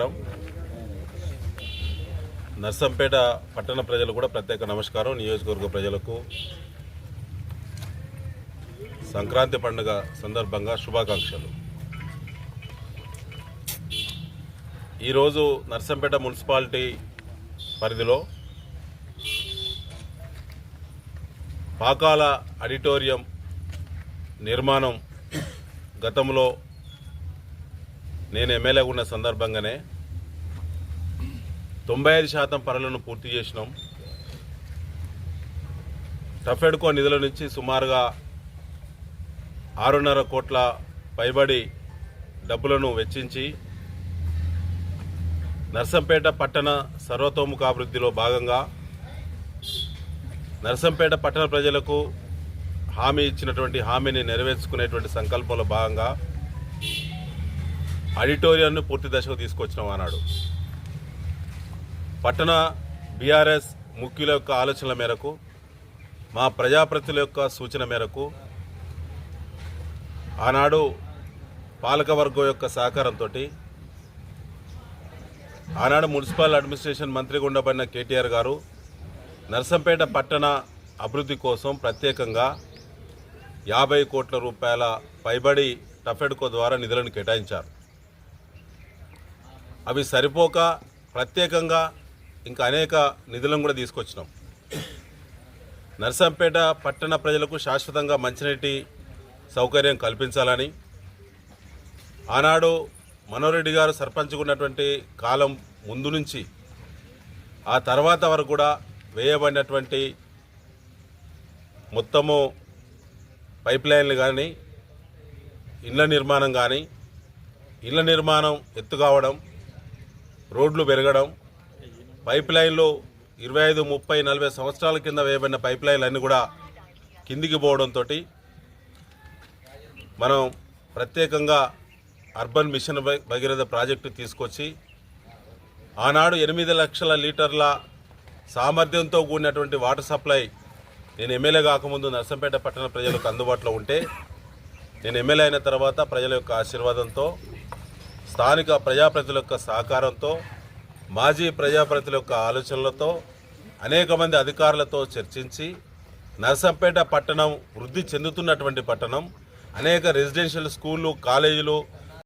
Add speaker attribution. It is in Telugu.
Speaker 1: నమస్కారం. నర్సంపేట పట్టణ ప్రజలు కూడా ప్రత్యేక నమస్కారం. నియోజకవర్గ ప్రజలకు సంక్రాంతి పండుగ సందర్భంగా శుభాకాంక్షలు. ఈరోజు నర్సంపేట మున్సిపాలిటీ పరిధిలో పాకాల ఆడిటోరియం నిర్మాణం గతంలో నేను ఎమ్మెల్యేగా ఉన్న సందర్భంగానే తొంభై ఐదు శాతం పనులను పూర్తి చేసినాం. టఫెడ్కో నిధుల నుంచి సుమారుగా ఆరున్నర కోట్ల పైబడి డబ్బులను వెచ్చించి నర్సంపేట పట్టణ సర్వతోముఖాభివృద్ధిలో భాగంగా నర్సంపేట పట్టణ ప్రజలకు హామీ ఇచ్చినటువంటి హామీని నెరవేర్చుకునేటువంటి సంకల్పంలో భాగంగా ఆడిటోరియంను పూర్తి దశకు తీసుకొచ్చినాం అన్నాడు పట్టణ బీఆర్ఎస్ ముఖ్యుల యొక్క ఆలోచనల మేరకు మా ప్రజాప్రతినిధుల యొక్క సూచన మేరకు ఆనాడు పాలకవర్గం యొక్క సహకారంతో ఆనాడు మున్సిపల్ అడ్మినిస్ట్రేషన్ మంత్రిగా ఉండబడిన కేటీఆర్ గారు నర్సంపేట పట్టణ అభివృద్ధి కోసం ప్రత్యేకంగా యాభై కోట్ల రూపాయల పైబడి టఫెడ్కో ద్వారా నిధులను కేటాయించారు. అవి సరిపోక ప్రత్యేకంగా ఇంకా అనేక నిధులను కూడా తీసుకొచ్చినాం. నర్సంపేట పట్టణ ప్రజలకు శాశ్వతంగా మంచినీటి సౌకర్యం కల్పించాలని ఆనాడు మనోరెడ్డి గారు సర్పంచ్గా ఉన్నటువంటి కాలం ముందు నుంచి ఆ తర్వాత వరకు కూడా వేయబడినటువంటి మొత్తము పైప్ లైన్లు కానీ ఇళ్ళ నిర్మాణం కానీ ఇళ్ళ నిర్మాణం ఎత్తు కావడం రోడ్లు పెరగడం పైప్ లైన్లు ఇరవై ఐదు ముప్పై నలభై సంవత్సరాల కింద వేయబడిన పైప్ లైన్లు అన్నీ కూడా కిందికి పోవడంతో మనం ప్రత్యేకంగా అర్బన్ మిషన్ భగీరథ ప్రాజెక్టు తీసుకొచ్చి ఆనాడు ఎనిమిది లక్షల లీటర్ల సామర్థ్యంతో కూడినటువంటి వాటర్ సప్లై నేను ఎమ్మెల్యే కాకముందు నర్సంపేట పట్టణ ప్రజలకు అందుబాటులో ఉంటే నేను ఎమ్మెల్యే అయిన తర్వాత ప్రజల యొక్క ఆశీర్వాదంతో స్థానిక ప్రజాప్రతినిధుల యొక్క సహకారంతో మాజీ ప్రజాప్రతినిధుల యొక్క ఆలోచనలతో అనేక మంది అధికారులతో చర్చించి నర్సంపేట పట్టణం వృద్ధి చెందుతున్నటువంటి పట్టణం అనేక రెసిడెన్షియల్ స్కూళ్ళు కాలేజీలు